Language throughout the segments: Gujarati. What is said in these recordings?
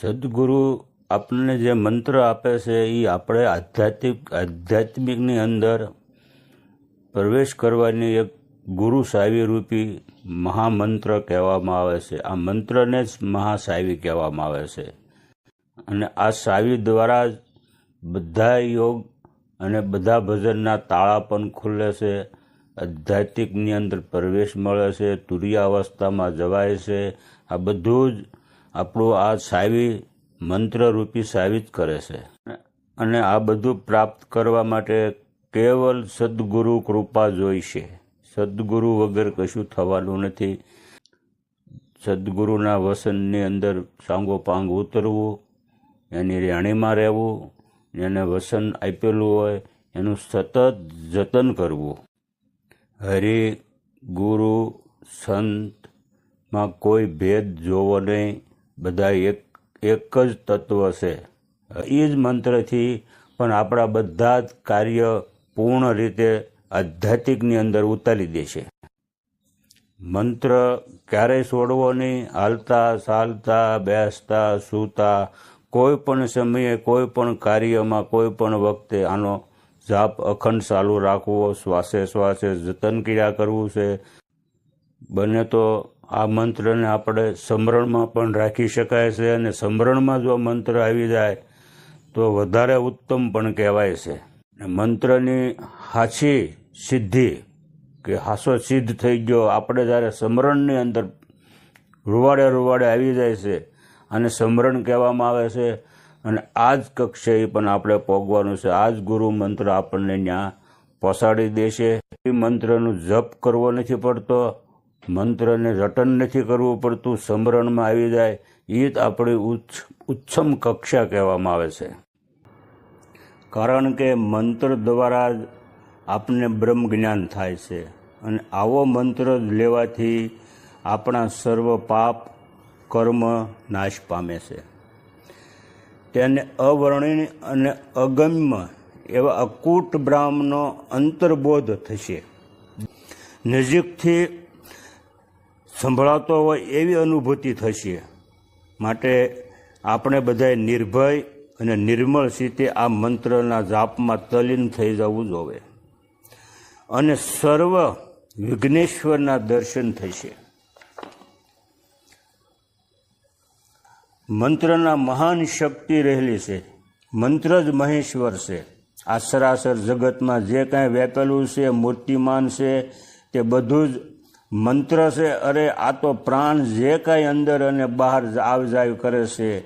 સદગુરુ આપણને જે મંત્ર આપે છે એ આપણે આધ્યાત્મિક, આધ્યાત્મિકની અંદર પ્રવેશ કરવાની એક ગુરુ સાવી રૂપી મહામંત્ર કહેવામાં આવે છે. આ મંત્રને જ મહાસાવી કહેવામાં આવે છે. અને આ સાવી દ્વારા જ બધા યોગ અને બધા ભજનના તાળા પણ ખુલે છે. આધ્યાત્મિકની અંદર પ્રવેશ મળે છે, તુર્યાવસ્થામાં જવાય છે. આ બધું જ આપણું આ સાવી મંત્રરૂપી સાવી કરે છે. અને આ બધું પ્રાપ્ત કરવા માટે કેવલ સદગુરુ કૃપા જોઈશે. સદગુરુ વગર કશું થવાનું નથી. સદગુરુના વસનની અંદર સાંગોપાંગ ઉતરવું, એની રેણીમાં રહેવું એને વસન આપેલું હોય, એનું સતત જતન કરવું. હરિ, ગુરુ સંતમાં કોઈ ભેદ જોવો નહીં. બધા એક એક જ તત્વ છે. એ જ મંત્રથી પણ આપણા બધા જ કાર્ય પૂર્ણ રીતે આધ્યાત્મિકની અંદર ઉતારી દેશે મંત્ર ક્યારેય છોડવો નહીં. હાલતા, ચાલતા, બેસતા, સૂતા કોઈ પણ સમયે, કોઈ પણ કાર્યમાં, કોઈ પણ વખતે આનો જાપ અખંડ ચાલુ રાખવો, શ્વાસે શ્વાસે જતન ક્રિયા કરવું છે. બને તો આ મંત્રને આપણે સમરણમાં પણ રાખી શકાય છે અને સમરણમાં જો મંત્ર આવી જાય, તો વધારે ઉત્તમ પણ કહેવાય છે. મંત્રની હાછી સિદ્ધિ કે હાસો સિદ્ધ થઈ ગયો, આપણે જ્યારે સમરણની અંદર રૂવાડે રૂવાડે આવી જાય છે અને સમરણ કહેવામાં આવે છે. અને આ જ કક્ષાએ પણ આપણે પોગવાનું છે. આ જ ગુરુ મંત્ર આપણને ત્યાં પસાડી દેશે. એ મંત્રનું જપ કરવો નથી પડતો. મંત્રને રટન નથી કરવું પડતું. સમરણમાં આવી જાય. એ જ આપણી ઉચ્ચ ઉચ્ચમ કક્ષા કહેવામાં આવે છે. કારણ કે મંત્ર દ્વારા જ આપને બ્રહ્મ જ્ઞાન થાય છે. અને આવો મંત્ર લેવાથી આપણા સર્વ પાપ કર્મ નાશ પામે છે. તેને અવર્ણનીય અને અગમ્ય એવા અકૂટ બ્રાહ્મનો અંતર્બોધ થશે. નજીકથી સંભળાતો હોય એવી અનુભૂતિ થશે. માટે આપણે બધાએ નિર્ભય અને નિર્મળ સ્થિતિ આ મંત્રના જાપમાં તલીન થઈ જવું જોવે. અને સર્વ વિઘ્નેશ્વરના દર્શન થશે. મંત્રના મહાન શક્તિ રહેલી છે. મંત્ર જ મહેશ્વર છે. આ સરાસર જગતમાં જે કાંઈ વ્યાપેલું છે, મૂર્તિમાન છે, તે બધું જ મંત્ર છે. અરે, આ તો પ્રાણ જે કાંઈ અંદર અને બહાર આવ જાય કરે છે,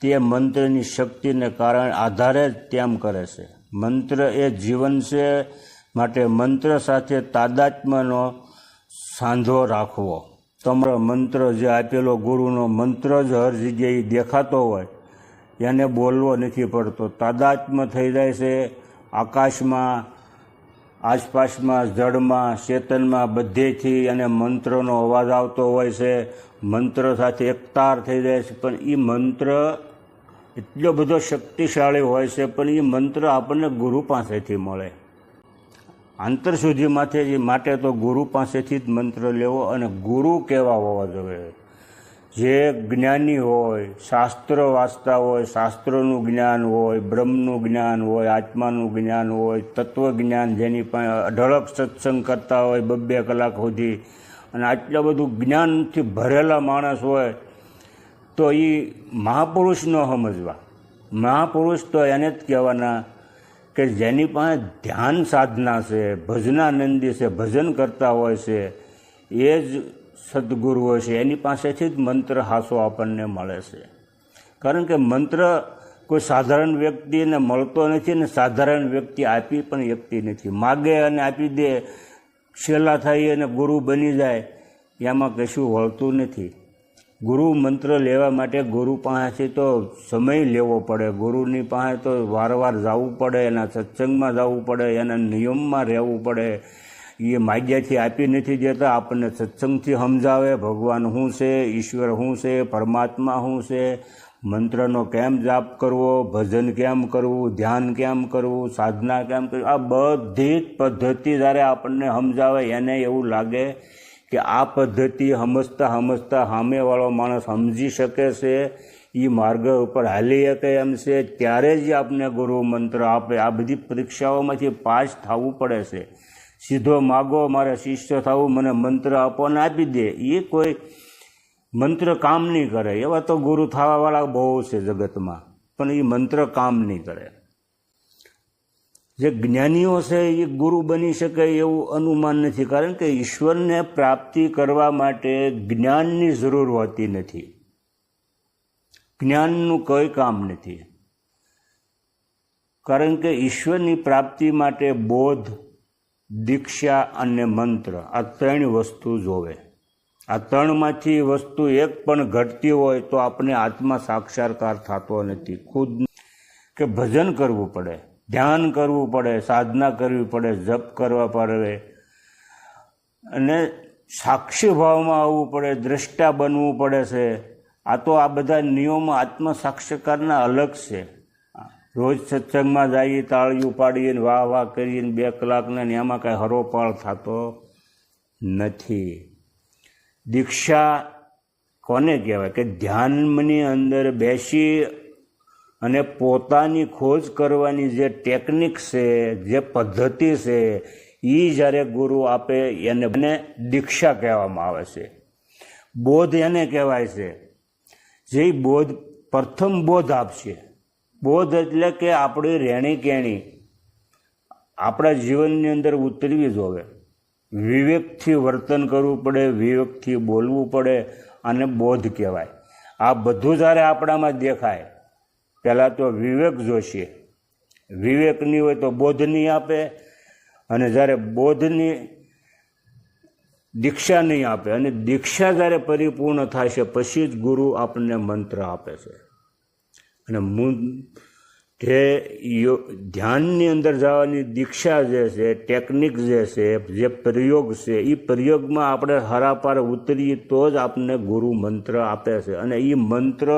તે મંત્રની શક્તિને કારણે આધારે જ તેમ કરે છે. મંત્ર એ જીવન છે માટે મંત્ર સાથે તાદાત્મ્યનો સાંધો રાખવો. તમારો મંત્ર જે આપેલો ગુરુનો મંત્ર જ હર જગ્યાએ દેખાતો હોય, એને બોલવો નથી પડતો. તાદાત્મ થઈ જાય છે, આકાશમાં, આસપાસમાં, જળમાં ચેતનમાં બધેથી અને મંત્રનો અવાજ આવતો હોય છે. મંત્ર સાથે એકતાર થઈ જાય છે, પણ એ મંત્ર એટલો બધો શક્તિશાળી હોય છે, પણ એ મંત્ર આપણને ગુરુ પાસેથી મળે. આંતર સુધીમાંથી માટે તો ગુરુ પાસેથી જ મંત્ર લેવો અને ગુરુ કેવા હોવા જોઈએ? જે જ્ઞાની હોય, શાસ્ત્ર વાંચતા હોય, શાસ્ત્રોનું જ્ઞાન હોય, બ્રહ્મનું જ્ઞાન હોય, આત્માનું જ્ઞાન હોય તત્વજ્ઞાન જેની પાસે અઢળક સત્સંગ કરતા હોય બબ્બે કલાક સુધી, અને આટલા બધું જ્ઞાનથી ભરેલા માણસ હોય, તો એ મહાપુરુષ ન સમજવા. મહાપુરુષ તો એને જ કહેવાના કે જેની પાસે ધ્યાન સાધના છે, ભજનાનંદી છે, ભજન કરતા હોય છે, એ જ સદગુરુ હોય છે. એની પાસેથી જ મંત્ર હાસો આપણને મળે છે. કારણ કે મંત્ર કોઈ સાધારણ વ્યક્તિને મળતો નથી ને સાધારણ વ્યક્તિ આપી પણ વ્યક્તિ નથી. માગે અને આપી દે, છેલ્લા થઈ અને ગુરુ બની જાય, એમાં કશું વળતું નથી. ગુરુ મંત્ર લેવા માટે ગુરુ પાસેથી તો સમય લેવો પડે. ગુરુની પાસે તો વારવાર જવું પડે, એના સત્સંગમાં જવું પડે, એના નિયમમાં રહેવું પડે. એ માગ્યાથી આપી નથી દેતા, આપણને સત્સંગથી સમજાવે, ભગવાન શું છે, ઈશ્વર શું છે, પરમાત્મા શું છે, મંત્રનો કેમ જાપ કરવો, ભજન કેમ કરવું, ધ્યાન કેમ કરવું, સાધના કેમ કરવું, આ બધી જ પદ્ધતિ જ્યારે આપણને સમજાવે, એને એવું લાગે કે આ પદ્ધતિ સમજતા સમજતા સામેવાળો માણસ સમજી શકે છે? એ માર્ગ ઉપર હાલી શકે એમ છે? ત્યારે જ આપને ગુરુ મંત્ર આપે. આ બધી પરીક્ષાઓમાંથી પાસ થવું પડે છે. સીધો માગો, મારે શિષ્ય થવું, મને મંત્ર આપો ને આપી દે. એ કોઈ મંત્ર કામ નહીં કરે. એવા તો ગુરુ થવાવાળા બહુ છે જગતમાં. પણ એ મંત્ર કામ નહીં કરે. જે જ્ઞાનીઓ છે એ ગુરુ બની શકે એવું અનુમાન નથી. કારણ કે ઈશ્વરને પ્રાપ્તિ કરવા માટે જ્ઞાનની જરૂર હોતી નથી. જ્ઞાનનું કોઈ કામ નથી. કારણ કે ઈશ્વરની પ્રાપ્તિ માટે બોધ, દીક્ષા અને મંત્ર આ ત્રણ વસ્તુ જોવે. આ ત્રણમાંથી વસ્તુ એક પણ ઘટતી હોય તો આપણે આત્મા સાક્ષાત્કાર થતો નથી. ખુદ કે ભજન કરવું પડે. ધ્યાન કરવું પડે, સાધના કરવી પડે, જપ કરવા પડે. અને સાક્ષી ભાવમાં આવવું પડે, દ્રષ્ટા બનવું પડે છે. આ તો આ બધા નિયમો આત્મ સાક્ષાત્કારના અલગ છે. રોજ સત્સંગમાં જઈએ તાળીયું પાડીએ ને વાહ વાહ કરીને બે કલાકને એમાં કાંઈ હરોપાળ થતો નથી. દીક્ષા કોને કહેવાય? કે ધ્યાનની અંદર બેસી અને પોતાની ખોજ કરવાની જે ટેકનિક છે, જે પદ્ધતિ છે એ જ્યારે ગુરુ આપે એને દીક્ષા કહેવામાં આવે છે. બોધ એને કહેવાય છે. જે બોધ પ્રથમ બોધ આપશે. બોધ એટલે કે આપણી રહેણી કેણી આપણા જીવનની અંદર ઉતરવી જોવે. વિવેકથી વર્તન કરવું પડે, વિવેકથી બોલવું પડે અને બોધ કહેવાય. આ બધું જ્યારે આપણામાં દેખાય પહેલાં તો વિવેક જોશે. વિવેક નહીં હોય તો બોધ નહીં આપે અને જ્યારે બોધની દીક્ષા નહીં આપે અને દીક્ષા જ્યારે પરિપૂર્ણ થશે, પછી જ ગુરુ આપણને મંત્ર આપે છે. અને જે ધ્યાનની અંદર જવાની દીક્ષા જે છે, ટેકનિક જે છે, જે પ્રયોગ છે એ પ્રયોગમાં આપણે હરાપાર ઉતરીએ તો જ આપણને ગુરુ મંત્ર આપે છે. અને એ મંત્ર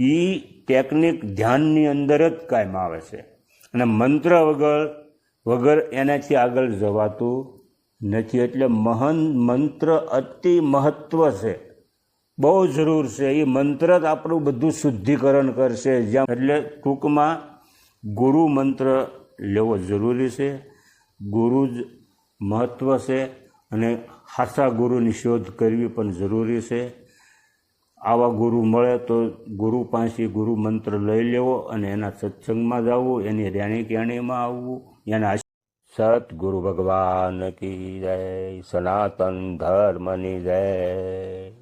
એ ટેકનિક ધ્યાનની અંદર જ કાયમ આવે છે. અને મંત્ર વગર વગર એનાથી આગળ જવાતું નથી. એટલે મહન મંત્ર અતિ મહત્વ છે. બહુ જરૂર છે. એ મંત્ર જ આપણું બધું શુદ્ધિકરણ કરશે. જ્યાં, એટલે ટૂંકમાં ગુરુ મંત્ર લેવો જરૂરી છે. ગુરુ જ મહત્વ છે. અને ખાસા ગુરુની શોધ કરવી પણ જરૂરી છે. આવા ગુરુ મળે તો ગુરુ પાસે ગુરુ મંત્ર લઈ લેવો અને એના સત્સંગમાં જવું એની રેણી કેણીમાં આવવું, એના સતગુરુ ભગવાન કી જય, સનાતન ધર્મની જય.